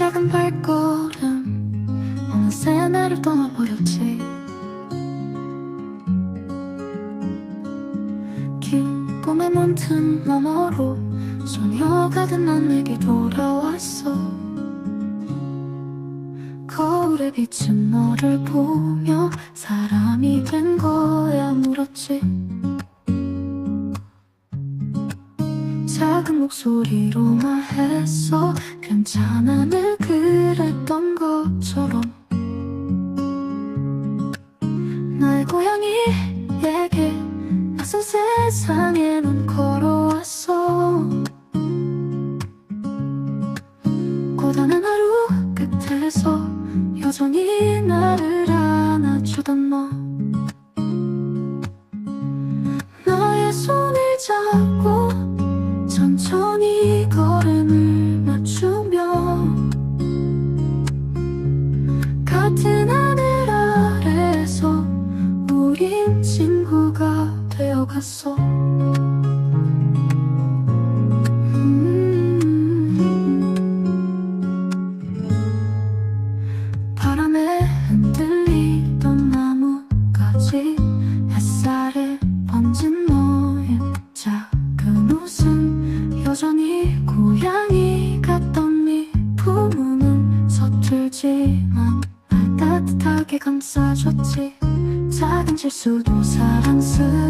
작은 발걸음 어느새 나를 떠나버렸지. 긴 꿈의 문틈 너머로 소녀가 된난내 소리로 말했어. 괜찮아 늘 그랬던 것처럼. 나의 고양이에게 낯선 세상에 넌 걸어왔어. 고단한 하루 끝에서 여전히 나를 안아주던 너 같은 하늘 아래서 우린 친구가 되어갔어 음. 바람에 흔들리던 나뭇가지 햇살에 번진 너의 작은 웃음 여전히 고양이 같던 네 부모는 서툴지만 날 따뜻하게 감싸줬지. 작은 실수도 사랑스러워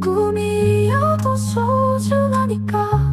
꿈이어도 소중하니까